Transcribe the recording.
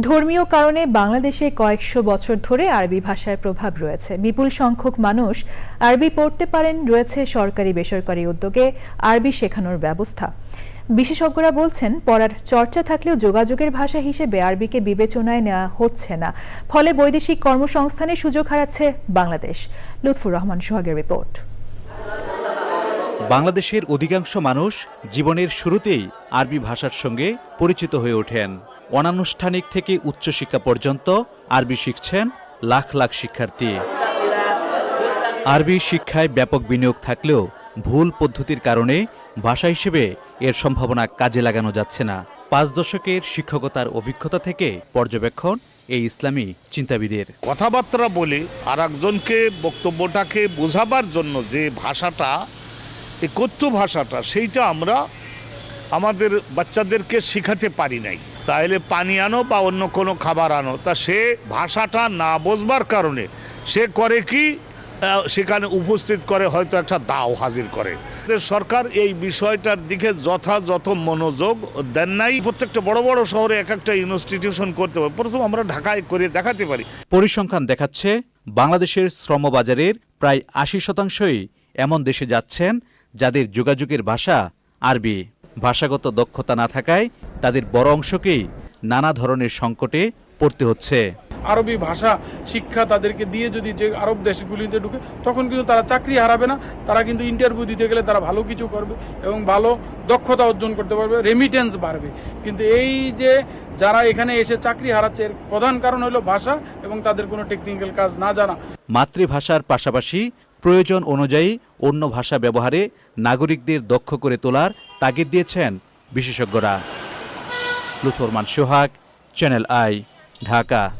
ধর্মীয় কারণে বাংলাদেশে কয়েকশো বছর ধরে আরবি ভাষার প্রভাব রয়েছে। বিপুল সংখ্যক মানুষ আরবি পড়তে পারেন, রয়েছে সরকারি বেসরকারি উদ্যোগে আরবি শেখানোর ব্যবস্থা। বিশেষজ্ঞরা বলছেন, পড়ার চর্চা থাকলেও যোগাযোগের ভাষা হিসেবে আরবিকে বিবেচনায় নেওয়া হচ্ছে না। ফলে বৈদেশিক কর্মসংস্থানের সুযোগ হারাচ্ছে বাংলাদেশ। লুৎফুর রহমান সোহাগের রিপোর্ট। বাংলাদেশের অধিকাংশ মানুষ জীবনের শুরুতেই আরবি ভাষার সঙ্গে পরিচিত হয়ে ওঠেন। অনানুষ্ঠানিক থেকে উচ্চশিক্ষা পর্যন্ত আরবি শিখছেন লাখ লাখ শিক্ষার্থী। আরবি শিক্ষায় ব্যাপক বিনিয়োগ থাকলেও ভুল পদ্ধতির কারণে ভাষা হিসেবে এর সম্ভাবনা কাজে লাগানো যাচ্ছে না। পাঁচ দশকের শিক্ষকতার অভিজ্ঞতা থেকে পর্যবেক্ষণ এই ইসলামী চিন্তাবিদের। কথাবার্তা বলে আর একজনকে বক্তব্যটাকে বোঝাবার জন্য যে ভাষাটা এই কথ্য ভাষাটা, সেইটা আমরা আমাদের বাচ্চাদেরকে শেখাতে পারি নাই। তাহলে পানি আনো বা অন্য কোনো খাবার আনো। তা সে ভাষাটা না বোঝবার কারণে সে করে কি? সেখানে উপস্থিত করে হয়তো একটা দাও হাজির করে। সরকার এই বিষয়টার দিকে যথাযথ মনোযোগ দেন নাই। প্রত্যেকটা বড় বড় শহরে এক একটা ইনস্টিটিউশন করতে হবে। প্রথম আমরা ঢাকায় করে দেখাতে পারি। পরিসংখ্যান দেখাচ্ছে, বাংলাদেশের শ্রমবাজারের প্রায় আশি শতাংশই এমন দেশে যাচ্ছেন যাদের যোগাযোগের ভাষা আরবি। ভাষাগত দক্ষতা না থাকায় তাদের বড় অংশকেই নানা ধরনের সংকটে পড়তে হচ্ছে। আরবি ভাষা শিক্ষা তাদেরকে দিয়ে যদি যে আরব দেশগুলিতে ঢুকে তখন কিন্তু তারা চাকরি হারাবে না তারা কিন্তু ইন্টারভিউ দিতে গেলে তারা ভালো কিছু করবে এবং ভালো দক্ষতা অর্জন করতে পারবে রেমিটেন্স বাড়বে। কিন্তু এই যে যারা এখানে এসে চাকরি হারাচ্ছে এর প্রধান কারণ হলো ভাষা এবং তাদের কোনো টেকনিক্যাল কাজ না জানা। মাতৃভাষার পাশাপাশি প্রয়োজন অনুযায়ী অন্য ভাষা ব্যবহারে নাগরিকদের দক্ষ করে তোলার তাগিদ দিয়েছেন বিশেষজ্ঞরা। লুথরমান সোহাগ চ্যানেল আই ঢাকা।